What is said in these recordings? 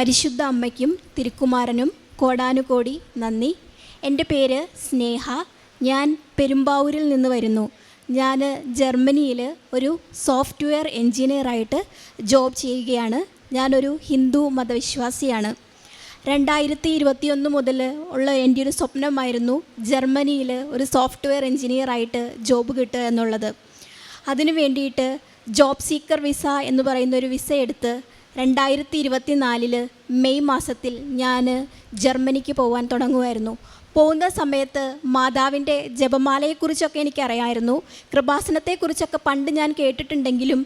പരിശുദ്ധ അമ്മയ്ക്കും തിരുക്കുമാരനും കോടാനുകോടി നന്ദി. എന്റെ പേര് സ്നേഹ. ഞാൻ പെരുമ്പാവൂരിൽ നിന്ന് വരുന്നു. ഞാൻ ജർമ്മനിയിൽ ഒരു സോഫ്റ്റ്വെയർ എൻജിനീയറായിട്ട് ജോബ് ചെയ്യുകയാണ്. ഞാനൊരു ഹിന്ദു മതവിശ്വാസിയാണ്. രണ്ടായിരത്തി ഇരുപത്തിയൊന്ന് മുതൽ ഉള്ള എന്റെ ഒരു സ്വപ്നമായിരുന്നു ജർമ്മനിയിൽ ഒരു സോഫ്റ്റ്വെയർ എൻജിനീയറായിട്ട് ജോബ് കിട്ടുക എന്നുള്ളത്. അതിനു വേണ്ടിയിട്ട് ജോബ് സീക്കർ വിസ എന്ന് പറയുന്ന ഒരു വിസ എടുത്ത് രണ്ടായിരത്തി ഇരുപത്തി നാലിൽ മെയ് മാസത്തിൽ ഞാൻ ജർമ്മനിക്ക് പോകാൻ തുടങ്ങുമായിരുന്നു പോകുന്ന സമയത്ത് മാതാവിന്റെ ജപമാലയെക്കുറിച്ചൊക്കെ എനിക്കറിയായിരുന്നു. കൃപാസനത്തെക്കുറിച്ചൊക്കെ പണ്ട് ഞാൻ കേട്ടിട്ടുണ്ടെങ്കിലും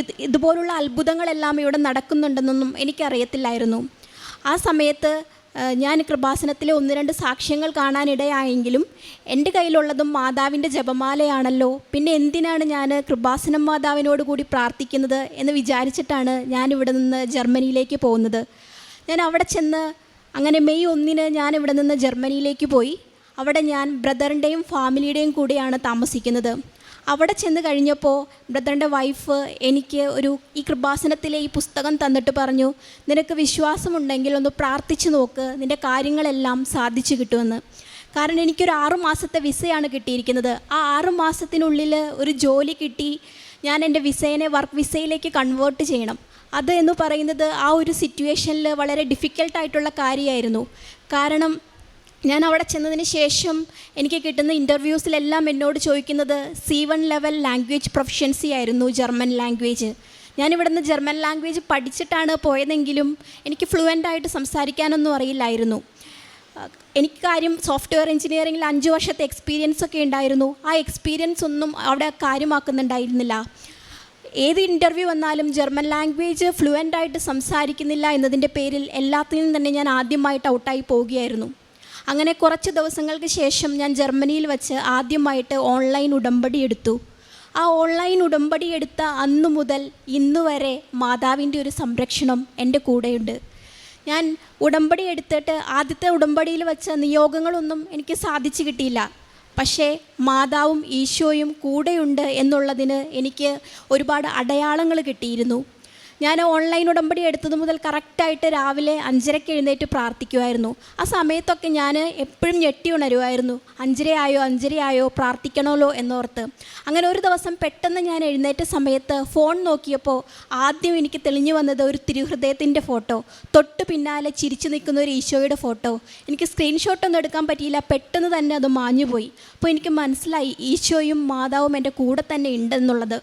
ഇത് ഇതുപോലുള്ള അത്ഭുതങ്ങളെല്ലാം ഇവിടെ നടക്കുന്നുണ്ടെന്നൊന്നും എനിക്കറിയത്തില്ലായിരുന്നു. ആ സമയത്ത് ഞാൻ കൃപാസനത്തിലെ ഒന്ന് രണ്ട് സാക്ഷ്യങ്ങൾ കാണാനിടയായെങ്കിലും എന്റെ കയ്യിലുള്ളതും മാതാവിന്റെ ജപമാലയാണല്ലോ. പിന്നെ എന്തിനാണ് ഞാൻ കൃപാസനം മാതാവിനോട് കൂടി പ്രാർത്ഥിക്കുന്നത് എന്ന് വിചാരിച്ചിട്ടാണ് ഞാൻ ഇവിടെ നിന്ന് ജർമ്മനിയിലേക്ക് പോകുന്നത്. ഞാൻ അവിടെ ചെന്ന് അങ്ങനെ മെയ് ഒന്നിന് ഞാൻ ഇവിടെ നിന്ന് ജർമ്മനിയിലേക്ക് പോയി. അവിടെ ഞാൻ ബ്രദറിന്റെയും ഫാമിലിയുടെയും കൂടെയാണ് താമസിക്കുന്നത്. അവിടെ ചെന്ന് കഴിഞ്ഞപ്പോൾ ബ്രദറിന്റെ വൈഫ് എനിക്ക് ഒരു ഈ കൃപാസനത്തിലെ ഈ പുസ്തകം തന്നിട്ട് പറഞ്ഞു നിനക്ക് വിശ്വാസമുണ്ടെങ്കിൽ ഒന്ന് പ്രാർത്ഥിച്ചു നോക്ക് നിന്റെ കാര്യങ്ങളെല്ലാം സാധിച്ചു കിട്ടുമെന്ന്. കാരണം എനിക്കൊരു ആറു മാസത്തെ വിസയാണ് കിട്ടിയിരിക്കുന്നത്. ആ ആറു മാസത്തിനുള്ളിൽ ഒരു ജോലി കിട്ടി ഞാൻ എന്റെ വിസയെ വർക്ക് വിസയിലേക്ക് കൺവേർട്ട് ചെയ്യണം. അത് എന്ന് പറയുന്നത് ആ ഒരു സിറ്റുവേഷനിൽ വളരെ ഡിഫിക്കൽട്ടായിട്ടുള്ള കാര്യമായിരുന്നു. കാരണം ഞാൻ അവിടെ ചെന്നതിന് ശേഷം എനിക്ക് കിട്ടുന്ന ഇന്റർവ്യൂസിലെല്ലാം എന്നോട് ചോദിക്കുന്നത് C one level language proficiency ആയിരുന്നു ജർമ്മൻ ലാംഗ്വേജ് ഞാനിവിടുന്ന് ജർമ്മൻ ലാംഗ്വേജ് പഠിച്ചിട്ടാണ് പോയതെങ്കിലും എനിക്ക് ഫ്ലുവന്റ് ആയിട്ട് സംസാരിക്കാനൊന്നും അറിയില്ലായിരുന്നു. എനിക്ക് കാര്യം സോഫ്റ്റ്വെയർ എഞ്ചിനീയറിംഗിൽ അഞ്ച് വർഷത്തെ എക്സ്പീരിയൻസ് ഒക്കെ ഉണ്ടായിരുന്നു. ആ എക്സ്പീരിയൻസ് ഒന്നും അവിടെ കാര്യമാക്കുന്നുണ്ടായിരുന്നില്ല. ഏത് ഇന്റർവ്യൂ വന്നാലും ജർമ്മൻ ലാംഗ്വേജ് ഫ്ലുവന്റ് ആയിട്ട് സംസാരിക്കുന്നില്ല എന്നതിന്റെ പേരിൽ എല്ലാത്തിനും തന്നെ ഞാൻ ആദ്യമായിട്ട് ഔട്ടായി പോവുകയായിരുന്നു. അങ്ങനെ കുറച്ച് ദിവസങ്ങൾക്ക് ശേഷം ഞാൻ ജർമ്മനിയിൽ വച്ച് ആദ്യമായിട്ട് ഓൺലൈൻ ഉടമ്പടി എടുത്തു. ആ ഓൺലൈൻ ഉടമ്പടി എടുത്ത അന്നു മുതൽ ഇന്നു വരെ മാതാവിന്റെ ഒരു സംരക്ഷണം എന്റെ കൂടെയുണ്ട്. ഞാൻ ഉടമ്പടി എടുത്തിട്ട് ആദ്യത്തെ ഉടമ്പടിയിൽ വെച്ച നിയോഗങ്ങളൊന്നും എനിക്ക് സാധിച്ചു കിട്ടിയില്ല. പക്ഷേ മാതാവും ഈശോയും കൂടെയുണ്ട് എന്നുള്ളതിന് എനിക്ക് ഒരുപാട് അടയാളങ്ങൾ കിട്ടിയിരുന്നു. ഞാൻ ഓൺലൈൻ ഉടമ്പടി എടുത്തത് മുതൽ കറക്റ്റായിട്ട് രാവിലെ അഞ്ചരയ്ക്ക് എഴുന്നേറ്റ് പ്രാർത്ഥിക്കുമായിരുന്നു ആ സമയത്തൊക്കെ ഞാൻ എപ്പോഴും ഞെട്ടി ഉണരുമായിരുന്നു അഞ്ചരയായോ അഞ്ചരയായോ പ്രാർത്ഥിക്കണമല്ലോ എന്നോർത്ത്. അങ്ങനെ ഒരു ദിവസം പെട്ടെന്ന് ഞാൻ എഴുന്നേറ്റ സമയത്ത് ഫോൺ നോക്കിയപ്പോൾ ആദ്യം എനിക്ക് തെളിഞ്ഞു വന്നത് ഒരു തിരുഹൃദയത്തിന്റെ ഫോട്ടോ തൊട്ട് പിന്നാലെ ചിരിച്ചു നിൽക്കുന്ന ഒരു ഈശോയുടെ ഫോട്ടോ എനിക്ക് സ്ക്രീൻഷോട്ടൊന്നും എടുക്കാൻ പറ്റിയില്ല. പെട്ടെന്ന് തന്നെ അത് മാഞ്ഞുപോയി. അപ്പോൾ എനിക്ക് മനസ്സിലായി ഈശോയും മാതാവും എന്റെ കൂടെ തന്നെ ഉണ്ടെന്നുള്ളത്.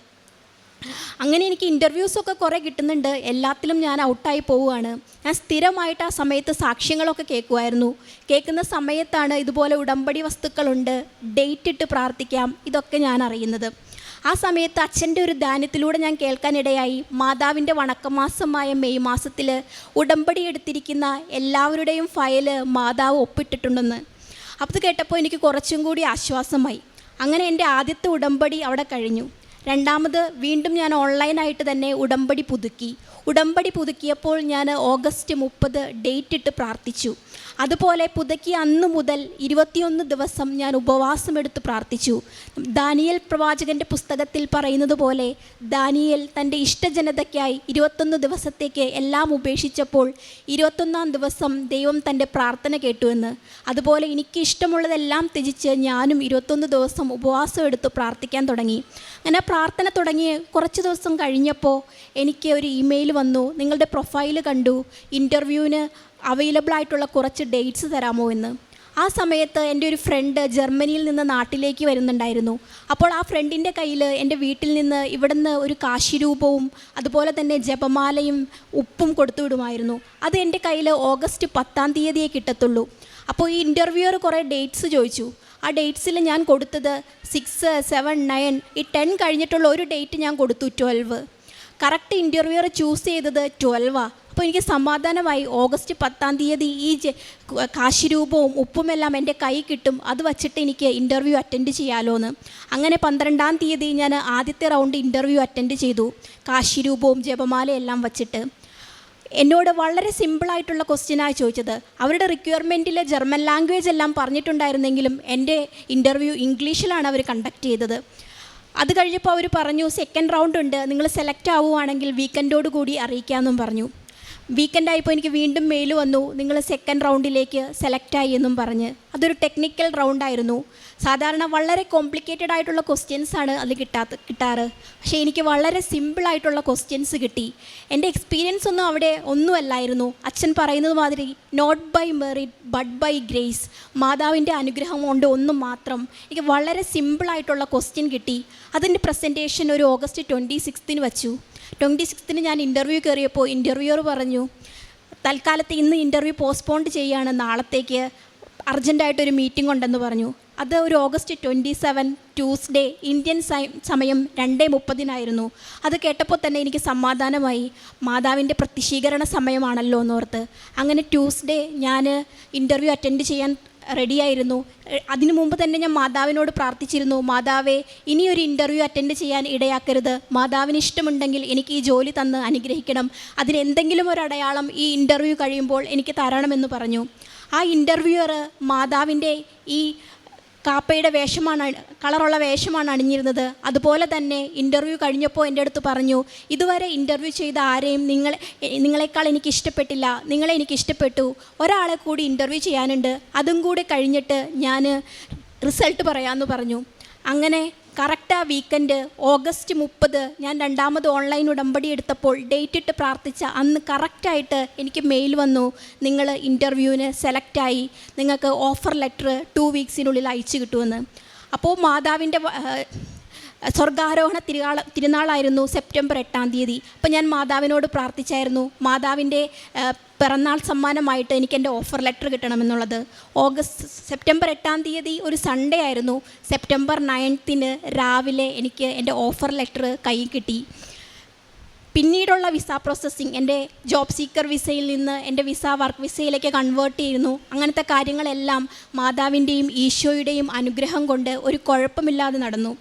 അങ്ങനെ എനിക്ക് ഇന്റർവ്യൂസൊക്കെ കുറേ കിട്ടുന്നുണ്ട്. എല്ലാത്തിലും ഞാൻ ഔട്ടായി പോവുകയാണ്. ഞാൻ സ്ഥിരമായിട്ട് ആ സമയത്ത് സാക്ഷ്യങ്ങളൊക്കെ കേൾക്കുമായിരുന്നു. കേൾക്കുന്ന സമയത്താണ് ഇതുപോലെ ഉടമ്പടി വസ്തുക്കളുണ്ട് ഡേറ്റ് ഇട്ട് പ്രാർത്ഥിക്കാം ഇതൊക്കെ ഞാൻ അറിയുന്നത്. ആ സമയത്ത് അച്ഛന്റെ ഒരു ധ്യാനത്തിലൂടെ ഞാൻ കേൾക്കാനിടയായി. മാതാവിന്റെ വണക്കമാസമായ മെയ് മാസത്തിൽ ഉടമ്പടി എടുത്തിരിക്കുന്ന എല്ലാവരുടെയും ഫയൽ മാതാവ് ഒപ്പിട്ടിട്ടുണ്ടെന്ന്. അപ്പോൾ കേട്ടപ്പോൾ എനിക്ക് കുറച്ചും കൂടി ആശ്വാസമായി. അങ്ങനെ എന്റെ ആദ്യത്തെ ഉടമ്പടി അവിടെ കഴിഞ്ഞു. രണ്ടാമത് വീണ്ടും ഞാൻ ഓൺലൈനായിട്ട് തന്നെ ഉടമ്പടി പുതുക്കി. ഉടമ്പടി പുതുക്കിയപ്പോൾ ഞാൻ ഓഗസ്റ്റ് മുപ്പത് ഡേറ്റ് ഇട്ട് പ്രാർത്ഥിച്ചു. അതുപോലെ പുതുക്കി അന്ന് മുതൽ ഇരുപത്തിയൊന്ന് ദിവസം ഞാൻ ഉപവാസം എടുത്ത് പ്രാർത്ഥിച്ചു. ദാനിയൽ പ്രവാചകന്റെ പുസ്തകത്തിൽ പറയുന്നത് പോലെ ദാനിയൽ തന്റെ ഇഷ്ടജനതയ്ക്കായി ഇരുപത്തൊന്ന് ദിവസത്തേക്ക് എല്ലാം ഉപേക്ഷിച്ചപ്പോൾ ഇരുപത്തൊന്നാം ദിവസം ദൈവം തന്റെ പ്രാർത്ഥന കേട്ടുവെന്ന് അതുപോലെ എനിക്ക് ഇഷ്ടമുള്ളതെല്ലാം ത്യജിച്ച് ഞാനും ഇരുപത്തൊന്ന് ദിവസം ഉപവാസം എടുത്ത് പ്രാർത്ഥിക്കാൻ തുടങ്ങി. അങ്ങനെ പ്രാർത്ഥന തുടങ്ങി കുറച്ച് ദിവസം കഴിഞ്ഞപ്പോൾ എനിക്ക് ഒരു ഇമെയിൽ വന്നു. നിങ്ങളുടെ പ്രൊഫൈൽ കണ്ടു. ഇന്റർവ്യൂവിന് അവൈലബിൾ ആയിട്ടുള്ള കുറച്ച് ഡേറ്റ്സ് തരാമോ എന്ന്. ആ സമയത്ത് എന്റെ ഒരു ഫ്രണ്ട് ജർമ്മനിയിൽ നിന്ന് നാട്ടിലേക്ക് വരുന്നുണ്ടായിരുന്നു. അപ്പോൾ ആ ഫ്രണ്ടിന്റെ കയ്യിൽ എന്റെ വീട്ടിൽ നിന്ന് ഇവിടുന്ന് ഒരു കാശിരൂപവും അതുപോലെ തന്നെ ജപമാലയും ഉപ്പും കൊടുത്തു വിടുമായിരുന്നു. അത് എന്റെ കയ്യിൽ ഓഗസ്റ്റ് പത്താം തീയതിയെ കിട്ടത്തുള്ളൂ. അപ്പോൾ ഈ ഇന്റർവ്യൂവർ കുറേ ഡേറ്റ്സ് ചോദിച്ചു. ആ ഡേറ്റ്സിൽ ഞാൻ കൊടുത്തത് സിക്സ് സെവൻ നയൻ ഈ ടെൻ കഴിഞ്ഞിട്ടുള്ള ഒരു ഡേറ്റ് ഞാൻ കൊടുത്തു ട്വൽവ് കറക്റ്റ് ഇന്റർവ്യൂവർ ചൂസ് ചെയ്തത് ട്വൽവാണ് അപ്പോൾ എനിക്ക് സമാധാനമായി ഓഗസ്റ്റ് പത്താം തീയതി ഈ കാശിരൂപവും ഉപ്പുമെല്ലാം എന്റെ കൈ കിട്ടും. അത് വച്ചിട്ട് എനിക്ക് ഇന്റർവ്യൂ അറ്റൻഡ് ചെയ്യാമല്ലോ എന്ന് അങ്ങനെ പന്ത്രണ്ടാം തീയതി ഞാൻ ആദ്യത്തെ റൗണ്ട് ഇന്റർവ്യൂ അറ്റൻഡ് ചെയ്തു. കാശിരൂപവും ജപമാലയെല്ലാം വച്ചിട്ട്. എന്നോട് വളരെ സിമ്പിളായിട്ടുള്ള ക്വസ്റ്റ്യനായി ചോദിച്ചത്. അവരുടെ റിക്വയർമെന്റിൽ ജർമ്മൻ ലാംഗ്വേജ് എല്ലാം പറഞ്ഞിട്ടുണ്ടായിരുന്നെങ്കിലും എന്റെ ഇന്റർവ്യൂ ഇംഗ്ലീഷിലാണ് അവർ കണ്ടക്ട് ചെയ്തത്. അത് കഴിഞ്ഞപ്പോൾ അവർ പറഞ്ഞു സെക്കൻഡ് റൗണ്ട് ഉണ്ട്. നിങ്ങൾ സെലക്ട് ആവുകയാണെങ്കിൽ വീക്കെൻഡോട് കൂടി അറിയിക്കാമെന്നും പറഞ്ഞു. വീക്കെൻഡ് ആയപ്പോൾ എനിക്ക് വീണ്ടും മെയിൽ വന്നു. നിങ്ങൾ സെക്കൻഡ് റൗണ്ടിലേക്ക് സെലക്റ്റായി എന്നും പറഞ്ഞ്. അതൊരു ടെക്നിക്കൽ റൗണ്ടായിരുന്നു സാധാരണ വളരെ കോംപ്ലിക്കേറ്റഡ് ആയിട്ടുള്ള ക്വസ്റ്റ്യൻസ് ആണ് അത് കിട്ടാത്ത കിട്ടാറ്. പക്ഷേ എനിക്ക് വളരെ സിമ്പിളായിട്ടുള്ള ക്വസ്റ്റ്യൻസ് കിട്ടി. എന്റെ എക്സ്പീരിയൻസ് ഒന്നും അവിടെ ഒന്നുമല്ലായിരുന്നു. അച്ഛൻ പറയുന്നത് മാതിരി not by merit but by grace മാതാവിന്റെ അനുഗ്രഹം കൊണ്ട് ഒന്നും മാത്രം എനിക്ക് വളരെ സിമ്പിളായിട്ടുള്ള ക്വസ്റ്റ്യൻ കിട്ടി. അതിന്റെ പ്രസന്റേഷൻ ഒരു ഓഗസ്റ്റ് ട്വന്റി സിക്സ്തിന് വച്ചു. ട്വന്റി സിക്സ്തിന് ഞാൻ ഇന്റർവ്യൂ കയറിയപ്പോൾ ഇന്റർവ്യൂവർ പറഞ്ഞു തൽക്കാലത്ത് ഇന്ന് ഇന്റർവ്യൂ പോസ്റ്റ്പോണ്ട് ചെയ്യുകയാണ് നാളത്തേക്ക് അർജന്റായിട്ടൊരു മീറ്റിംഗ് ഉണ്ടെന്ന് പറഞ്ഞു. അത് ഒരു August twenty seven Tuesday Indian സമയം രണ്ടേ മുപ്പതിനായിരുന്നു. അത് കേട്ടപ്പോൾ തന്നെ എനിക്ക് സമാധാനമായി മാതാവിന്റെ പ്രത്യക്ഷീകരണ സമയമാണല്ലോ എന്നോർത്ത്. അങ്ങനെ ട്യൂസ്ഡേ ഞാൻ ഇന്റർവ്യൂ അറ്റൻഡ് ചെയ്യാൻ റെഡിയായിരുന്നു. അതിനു മുമ്പ് തന്നെ ഞാൻ മാതാവിനോട് പ്രാർത്ഥിച്ചിരുന്നു മാതാവേ ഇനിയൊരു ഇന്റർവ്യൂ അറ്റൻഡ് ചെയ്യാൻ ഇടയാക്കരുത്. മാതാവിന് ഇഷ്ടമുണ്ടെങ്കിൽ എനിക്ക് ഈ ജോലി തന്ന് അനുഗ്രഹിക്കണം. അതിനെന്തെങ്കിലും ഒരു അടയാളം ഈ ഇന്റർവ്യൂ കഴിയുമ്പോൾ എനിക്ക് തരണമെന്ന് പറഞ്ഞു. ആ ഇന്റർവ്യൂവർ മാതാവിന്റെ ഈ കാപ്പയുടെ വേഷമാണ് കളറുള്ള വേഷമാണ് അണിഞ്ഞിരുന്നത്. അതുപോലെ തന്നെ ഇന്റർവ്യൂ കഴിഞ്ഞപ്പോൾ എന്റെ അടുത്ത് പറഞ്ഞു ഇതുവരെ ഇന്റർവ്യൂ ചെയ്ത ആരെയും നിങ്ങൾ നിങ്ങളെക്കാൾ എനിക്ക് ഇഷ്ടപ്പെട്ടില്ല. നിങ്ങളെ എനിക്ക് ഇഷ്ടപ്പെട്ടു. ഒരാളെ കൂടി ഇന്റർവ്യൂ ചെയ്യാനുണ്ട്. അതും കൂടി കഴിഞ്ഞിട്ട് ഞാൻ റിസൾട്ട് പറയാമെന്ന് പറഞ്ഞു. അങ്ങനെ കറക്റ്റ് ആ വീക്കെൻഡ് ഓഗസ്റ്റ് മുപ്പത് ഞാൻ രണ്ടാമത് ഓൺലൈൻ ഉടമ്പടി എടുത്തപ്പോൾ ഡേറ്റ് ഇട്ട് പ്രാർത്ഥിച്ച അന്ന് കറക്റ്റായിട്ട് എനിക്ക് മെയിൽ വന്നു. നിങ്ങൾ ഇന്റർവ്യൂവിന് സെലക്റ്റായി നിങ്ങൾക്ക് ഓഫർ ലെറ്റർ ടു വീക്സിനുള്ളിൽ അയച്ചു കിട്ടുമെന്ന്. അപ്പോൾ മാതാവിന്റെ സ്വർഗാരോഹണ തിരുനാൾ തിരുനാളായിരുന്നു സെപ്റ്റംബർ എട്ടാം തീയതി. അപ്പോൾ ഞാൻ മാതാവിനോട് പ്രാർത്ഥിച്ചായിരുന്നു. മാതാവിന്റെ പിറന്നാൾ സമ്മാനമായിട്ട് എനിക്ക് എന്റെ ഓഫർ ലെറ്റർ കിട്ടണമെന്നുള്ളത്. ഓഗസ്റ്റ് സെപ്റ്റംബർ എട്ടാം തീയതി ഒരു സൺഡേ ആയിരുന്നു. സെപ്റ്റംബർ നയൻത്തിന് രാവിലെ എനിക്ക് എന്റെ ഓഫർ ലെറ്റർ കൈ കിട്ടി. പിന്നീടുള്ള വിസ പ്രോസസ്സിങ് എന്റെ ജോബ് സീക്കർ വിസയിൽ നിന്ന് എന്റെ വിസ വർക്ക് വിസയിലേക്ക് കൺവേർട്ട് ചെയ്യുന്നു അങ്ങനത്തെ കാര്യങ്ങളെല്ലാം മാതാവിന്റെയും ഈശോയുടെയും അനുഗ്രഹം കൊണ്ട് ഒരു കുഴപ്പമില്ലാതെ നടന്നു.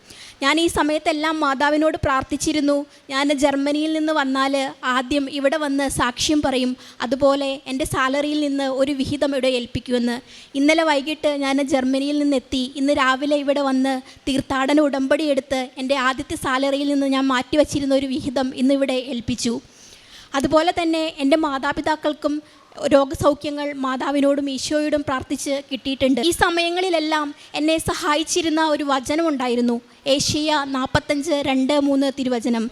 ഞാൻ ഈ സമയത്തെല്ലാം മാതാവിനോട് പ്രാർത്ഥിച്ചിരുന്നു. ഞാൻ ജർമ്മനിയിൽ നിന്ന് വന്നാൽ ആദ്യം ഇവിടെ വന്ന് സാക്ഷ്യം പറയും. അതുപോലെ എന്റെ സാലറിയിൽ നിന്ന് ഒരു വിഹിതം ഇവിടെ ഏൽപ്പിക്കുമെന്ന്. ഇന്നലെ വൈകിട്ട് ഞാൻ ജർമ്മനിയിൽ നിന്ന് എത്തി ഇന്ന് രാവിലെ ഇവിടെ വന്ന് തീർത്ഥാടന ഉടമ്പടി എടുത്ത് എന്റെ ആദ്യത്തെ സാലറിയിൽ നിന്ന് ഞാൻ മാറ്റിവെച്ചിരുന്ന ഒരു വിഹിതം ഇന്നിവിടെ ഏൽപ്പിച്ചു. അതുപോലെ തന്നെ എന്റെ മാതാപിതാക്കൾക്കും രോഗസൗഖ്യങ്ങൾ മാതാവിനോടും ഈശോയോടും പ്രാർത്ഥിച്ച് കിട്ടിയിട്ടുണ്ട്. ഈ സമയങ്ങളിലെല്ലാം എന്നെ സഹായിച്ചിരുന്ന ഒരു വചനമുണ്ടായിരുന്നു. ഏഷ്യ നാൽപ്പത്തഞ്ച് രണ്ട് മൂന്ന് തിരുവചനം.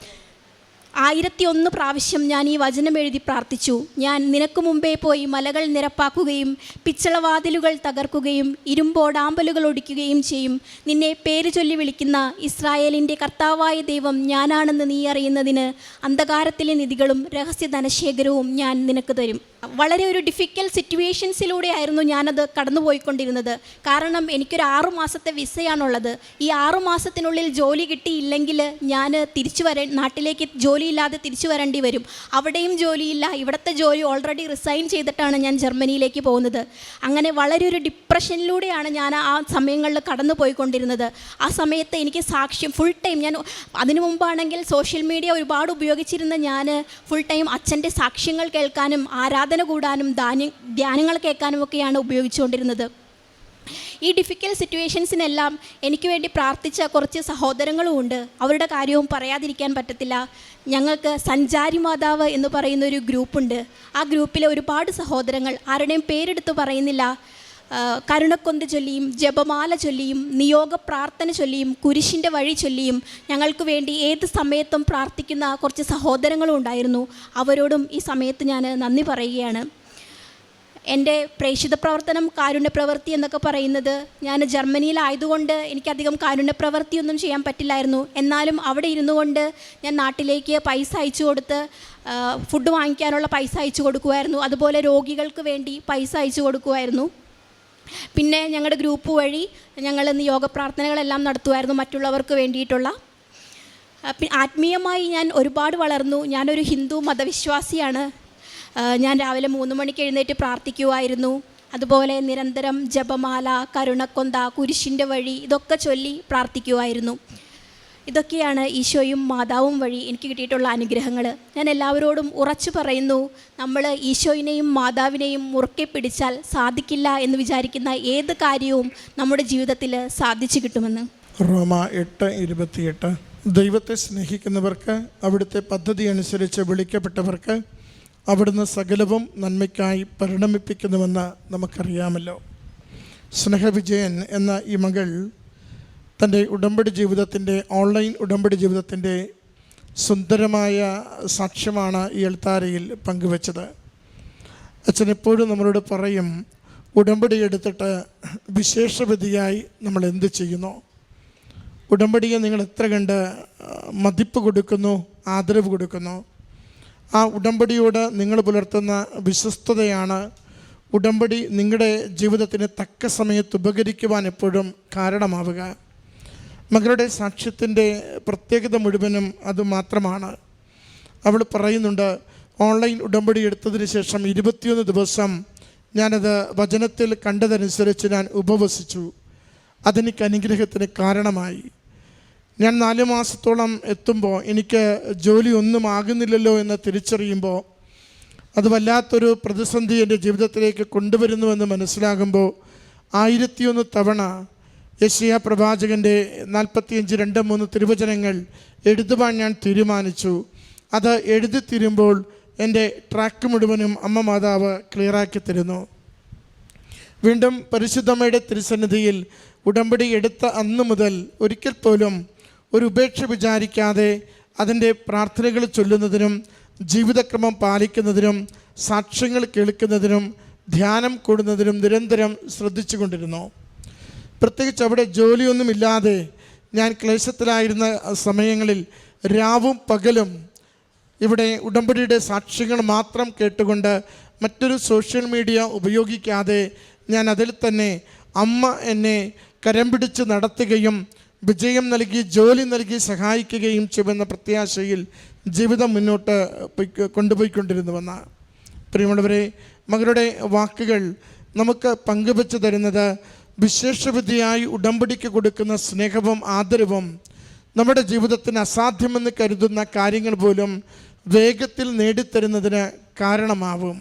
ആയിരത്തി ഒന്ന് പ്രാവശ്യം ഞാൻ ഈ വചനം എഴുതി പ്രാർത്ഥിച്ചു. ഞാൻ നിനക്ക് മുമ്പേ പോയി മലകൾ നിരപ്പാക്കുകയും പിച്ചളവാതിലുകൾ തകർക്കുകയും ഇരുമ്പോടാമ്പലുകൾ ഒടിക്കുകയും ചെയ്യും. നിന്നെ പേര് ചൊല്ലി വിളിക്കുന്ന ഇസ്രായേലിന്റെ കർത്താവായ ദൈവം ഞാനാണെന്ന് നീ അറിയുന്നതിന് അന്ധകാരത്തിലെ നിധികളും രഹസ്യ ധനശേഖരവും ഞാൻ നിനക്ക് തരും. വളരെ ഒരു ഡിഫിക്കൽ സിറ്റുവേഷൻസിലൂടെ ആയിരുന്നു ഞാനത് കടന്നുപോയിക്കൊണ്ടിരുന്നത്. കാരണം എനിക്കൊരു ആറു മാസത്തെ വിസയാണുള്ളത്. ഈ ആറു മാസത്തിനുള്ളിൽ ജോലി കിട്ടിയില്ലെങ്കിൽ ഞാൻ തിരിച്ചു വരേ നാട്ടിലേക്ക് ജോലിയില്ലാതെ തിരിച്ചു വരേണ്ടി വരും. അവിടെയും ജോലിയില്ല. ഇവിടുത്തെ ജോലി ഓൾറെഡി റിസൈൻ ചെയ്തിട്ടാണ് ഞാൻ ജർമ്മനിയിലേക്ക് പോകുന്നത്. അങ്ങനെ വളരെ ഒരു ഡിപ്രഷനിലൂടെയാണ് ഞാൻ ആ സമയങ്ങളിൽ കടന്നു പോയിക്കൊണ്ടിരുന്നത് ആ സമയത്ത് എനിക്ക് സാക്ഷ്യം ഫുൾ ടൈം ഞാൻ അതിനു മുമ്പാണെങ്കിൽ സോഷ്യൽ മീഡിയ ഒരുപാട് ഉപയോഗിച്ചിരുന്ന ഞാൻ ഫുൾ ടൈം അച്ഛന്റെ സാക്ഷ്യങ്ങൾ കേൾക്കാനും ആരാധന കൂടാനും ധാന്യ ധ്യാനങ്ങൾ കേൾക്കാനും ഒക്കെയാണ് ഉപയോഗിച്ചുകൊണ്ടിരുന്നത്. ഈ ഡിഫിക്കൽ സിറ്റുവേഷൻസിനെല്ലാം എനിക്ക് വേണ്ടി പ്രാർത്ഥിച്ച കുറച്ച് സഹോദരങ്ങളും ഉണ്ട് അവരുടെ കാര്യവും പറയാതിരിക്കാൻ പറ്റത്തില്ല. ഞങ്ങൾക്ക് സഞ്ചാരി മാതാവ് എന്ന് പറയുന്ന ഒരു ഗ്രൂപ്പുണ്ട്. ആ ഗ്രൂപ്പിലെ ഒരുപാട് സഹോദരങ്ങൾ ആരുടെയും പേരെടുത്ത് പറയുന്നില്ല. കരുണക്കൊന്ത് ചൊല്ലിയും ജപമാല ചൊല്ലിയും നിയോഗ പ്രാർത്ഥന ചൊല്ലിയും കുരിശിന്റെ വഴി ചൊല്ലിയും ഞങ്ങൾക്ക് വേണ്ടി ഏത് സമയത്തും പ്രാർത്ഥിക്കുന്ന കുറച്ച് സഹോദരങ്ങളും ഉണ്ടായിരുന്നു അവരോടും ഈ സമയത്ത് ഞാൻ നന്ദി പറയുകയാണ്. എന്റെ പ്രേക്ഷിത പ്രവർത്തനം കാരുണ്യ പ്രവൃത്തി എന്നൊക്കെ പറയുന്നത് ഞാൻ ജർമ്മനിയിലായതുകൊണ്ട് എനിക്കധികം കാരുണ്യ പ്രവൃത്തിയൊന്നും ചെയ്യാൻ പറ്റില്ലായിരുന്നു. എന്നാലും അവിടെ ഇരുന്നു കൊണ്ട് ഞാൻ നാട്ടിലേക്ക് പൈസ അയച്ചു കൊടുത്ത് ഫുഡ് വാങ്ങിക്കാനുള്ള പൈസ അയച്ചു കൊടുക്കുമായിരുന്നു. അതുപോലെ രോഗികൾക്ക് വേണ്ടി പൈസ അയച്ചു കൊടുക്കുമായിരുന്നു. പിന്നെ ഞങ്ങളുടെ ഗ്രൂപ്പ് വഴി ഞങ്ങൾ ഇന്ന് യോഗ പ്രാർത്ഥനകളെല്ലാം നടത്തുമായിരുന്നു മറ്റുള്ളവർക്ക് വേണ്ടിയിട്ടുള്ള. ആത്മീയമായി ഞാൻ ഒരുപാട് വളർന്നു. ഞാനൊരു ഹിന്ദു മതവിശ്വാസിയാണ്. ഞാൻ രാവിലെ മൂന്ന് മണിക്ക് എഴുന്നേറ്റ് പ്രാർത്ഥിക്കുമായിരുന്നു അതുപോലെ നിരന്തരം ജപമാല കരുണക്കൊന്ത കുരിശിന്റെ വഴി ഇതൊക്കെ ചൊല്ലി പ്രാർത്ഥിക്കുമായിരുന്നു ഇതൊക്കെയാണ് ഈശോയും മാതാവും വഴി എനിക്ക് കിട്ടിയിട്ടുള്ള അനുഗ്രഹങ്ങൾ. ഞാൻ എല്ലാവരോടും ഉറച്ചു പറയുന്നു നമ്മൾ ഈശോയിനെയും മാതാവിനെയും മുറുക്കെ പിടിച്ചാൽ സാധിക്കില്ല എന്ന് വിചാരിക്കുന്ന ഏത് കാര്യവും നമ്മുടെ ജീവിതത്തിൽ സാധിച്ചു കിട്ടുമെന്ന്. റോമ എട്ട് ഇരുപത്തിയെട്ട്. ദൈവത്തെ സ്നേഹിക്കുന്നവർക്ക് അവിടുത്തെ പദ്ധതി അനുസരിച്ച് വിളിക്കപ്പെട്ടവർക്ക് അവിടുന്ന് സകലവും നന്മയ്ക്കായി പരിണമിപ്പിക്കുന്നുവെന്ന് നമുക്കറിയാമല്ലോ. സ്നേഹവിജയൻ എന്ന ഈ മകൾ തന്റെ ഉടമ്പടി ജീവിതത്തിന്റെ ഓൺലൈൻ ഉടമ്പടി ജീവിതത്തിന്റെ സുന്ദരമായ സാക്ഷ്യമാണ് ഈ എൽത്താരയിൽ പങ്കുവച്ചത്. അച്ഛൻ എപ്പോഴും നമ്മളോട് പറയും ഉടമ്പടി എടുത്തിട്ട് വിശേഷവിധിയായി നമ്മൾ എന്ത് ചെയ്യുന്നു? ഉടമ്പടിയെ നിങ്ങൾ എത്ര കണ്ട് മതിപ്പ് കൊടുക്കുന്നു ആദരവ് കൊടുക്കുന്നു? ആ ഉടമ്പടിയോട് നിങ്ങൾ പുലർത്തുന്ന വിശ്വസ്തതയാണ്. ഉടമ്പടി നിങ്ങളുടെ ജീവിതത്തിന് തക്ക സമയത്ത് ഉപകരിക്കുവാൻ എപ്പോഴും കാരണമാവുക. മകളുടെ സാക്ഷ്യത്തിന്റെ പ്രത്യേകത മുഴുവനും അത് മാത്രമാണ്. അവൾ പറയുന്നുണ്ട് ഓൺലൈൻ ഉടമ്പടി എടുത്തതിന് ശേഷം ഇരുപത്തിയൊന്ന് ദിവസം ഞാനത് വചനത്തിൽ കണ്ടതനുസരിച്ച് ഞാൻ ഉപവസിച്ചു. അതെനിക്ക് അനുഗ്രഹത്തിന് കാരണമായി. ഞാൻ നാല് മാസത്തോളം എത്തുമ്പോൾ എനിക്ക് ജോലി ഒന്നും ആകുന്നില്ലല്ലോ എന്ന് തിരിച്ചറിയുമ്പോൾ അത് വല്ലാത്തൊരു പ്രതിസന്ധി എന്റെ ജീവിതത്തിലേക്ക് കൊണ്ടുവരുന്നുവെന്ന് മനസ്സിലാകുമ്പോൾ ആയിരത്തിയൊന്ന് തവണ യശയ പ്രവാചകന്റെ നാൽപ്പത്തിയഞ്ച് രണ്ട് മൂന്ന് തിരുവചനങ്ങൾ എഴുതുവാൻ ഞാൻ തീരുമാനിച്ചു. അത് എഴുതി തീരുമ്പോൾ എന്റെ ട്രാക്ക് മുഴുവനും അമ്മ മാതാവ് ക്ലിയറാക്കി തരുന്നു. വീണ്ടും പരിശുദ്ധമ്മയുടെ തിരുസന്നിധിയിൽ ഉടമ്പടി എടുത്ത അന്ന് മുതൽ ഒരിക്കൽ പോലും ഒരു ഉപേക്ഷ വിചാരിക്കാതെ അതിന്റെ പ്രാർത്ഥനകൾ ചൊല്ലുന്നതിനും ജീവിതക്രമം പാലിക്കുന്നതിനും സാക്ഷ്യങ്ങൾ കേൾക്കുന്നതിനും ധ്യാനം കൂടുന്നതിനും നിരന്തരം ശ്രദ്ധിച്ചു കൊണ്ടിരുന്നു. പ്രത്യേകിച്ച് അവിടെ ജോലിയൊന്നുമില്ലാതെ ഞാൻ ക്ലേശത്തിലായിരുന്ന സമയങ്ങളിൽ രാവും പകലും ഇവിടെ ഉടമ്പടിയുടെ സാക്ഷ്യങ്ങൾ മാത്രം കേട്ടുകൊണ്ട് മറ്റൊരു സോഷ്യൽ മീഡിയ ഉപയോഗിക്കാതെ ഞാൻ അതിൽ തന്നെ അമ്മ എന്നെ കരം പിടിച്ച് നടത്തുകയും വിജയം നൽകി ജോലി നൽകി സഹായിക്കുകയും ചെയ്യുമെന്ന പ്രത്യാശയിൽ ജീവിതം മുന്നോട്ട് പോയി- കൊണ്ടുപോയിക്കൊണ്ടിരുന്നുവെന്ന പ്രിയമുള്ളവരെ മകളുടെ വാക്കുകൾ നമുക്ക് പങ്കുവെച്ച് തരുന്നത് വിശേഷവിധിയായി ഉടമ്പടിക്ക് കൊടുക്കുന്ന സ്നേഹവും ആദരവും നമ്മുടെ ജീവിതത്തിന് അസാധ്യമെന്ന് കരുതുന്ന കാര്യങ്ങൾ പോലും വേഗത്തിൽ നേടിത്തരുന്നതിന് കാരണമാവും.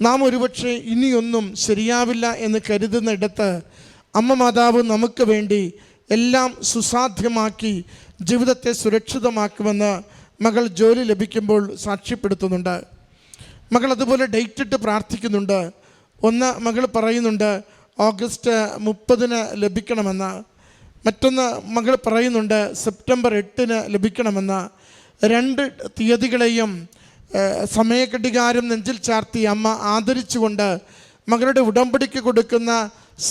നാം ഒരുപക്ഷെ ഇനിയൊന്നും ശരിയാവില്ല എന്ന് കരുതുന്നിടത്ത് അമ്മ മാതാവ് നമുക്ക് വേണ്ടി എല്ലാം സുസാധ്യമാക്കി ജീവിതത്തെ സുരക്ഷിതമാക്കുമെന്ന് മകൾ ജോലി ലഭിക്കുമ്പോൾ സാക്ഷ്യപ്പെടുത്തുന്നുണ്ട്. മകൾ അതുപോലെ ഡേറ്റ് ഇട്ട് പ്രാർത്ഥിക്കുന്നുണ്ട്. ഒന്ന് മകൾ പറയുന്നുണ്ട് ഓഗസ്റ്റ് മുപ്പതിന് ലഭിക്കണമെന്ന്. മറ്റൊന്ന് മകൾ പറയുന്നുണ്ട് സെപ്റ്റംബർ എട്ടിന് ലഭിക്കണമെന്ന്. രണ്ട് തീയതികളെയും സമയഘടികാരം നെഞ്ചിൽ ചാർത്തി അമ്മ ആദരിച്ചുകൊണ്ട് മകളുടെ ഉടമ്പടിക്ക് കൊടുക്കുന്ന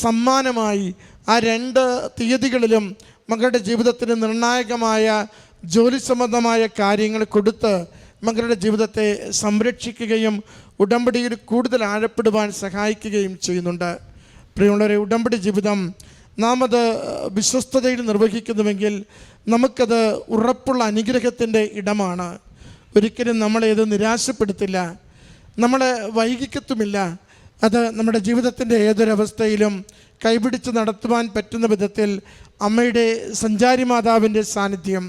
സമ്മാനമായി ആ രണ്ട് തീയതികളിലും മകളുടെ ജീവിതത്തിന് നിർണായകമായ ജോലി സംബന്ധമായ കാര്യങ്ങൾ കൊടുത്ത് മകളുടെ ജീവിതത്തെ സംരക്ഷിക്കുകയും ഉടമ്പടിയിൽ കൂടുതൽ ആഴപ്പെടുവാൻ സഹായിക്കുകയും ചെയ്യുന്നുണ്ട്. പ്രിയമുള്ളവരെ ഉടമ്പടി ജീവിതം നാം അത് വിശ്വസ്തതയിൽ നിർവഹിക്കുന്നുവെങ്കിൽ നമുക്കത് ഉറപ്പുള്ള അനുഗ്രഹത്തിന്റെ ഇടമാണ്. ഒരിക്കലും നമ്മളെ ഇത് നിരാശപ്പെടുത്തില്ല. നമ്മളെ വൈകിക്കത്തുമില്ല. അത് നമ്മുടെ ജീവിതത്തിന്റെ ഏതൊരവസ്ഥയിലും കൈപിടിച്ച് നടത്തുവാൻ പറ്റുന്ന വിധത്തിൽ അമ്മയുടെ സഞ്ചാരി മാതാവിന്റെ സാന്നിധ്യം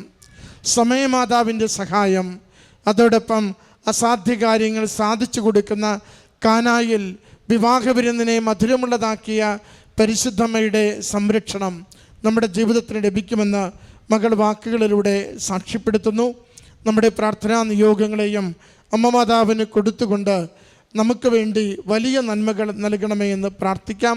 സമയമാതാവിന്റെ സഹായം അതോടൊപ്പം അസാധ്യ കാര്യങ്ങൾ സാധിച്ചു കൊടുക്കുന്ന കാനായിൽ വിവാഹവിരുന്നിനെ മധുരമുള്ളതാക്കിയ പരിശുദ്ധമ്മയുടെ സംരക്ഷണം നമ്മുടെ ജീവിതത്തിന് ലഭിക്കുമെന്ന് മകൾ വാക്കുകളിലൂടെ സാക്ഷ്യപ്പെടുത്തുന്നു. നമ്മുടെ പ്രാർത്ഥനാ നിയോഗങ്ങളെയും അമ്മ മാതാവിന് കൊടുത്തുകൊണ്ട് നമുക്ക് വേണ്ടി വലിയ നന്മകൾ നൽകണമേ എന്ന് പ്രാർത്ഥിക്കാം.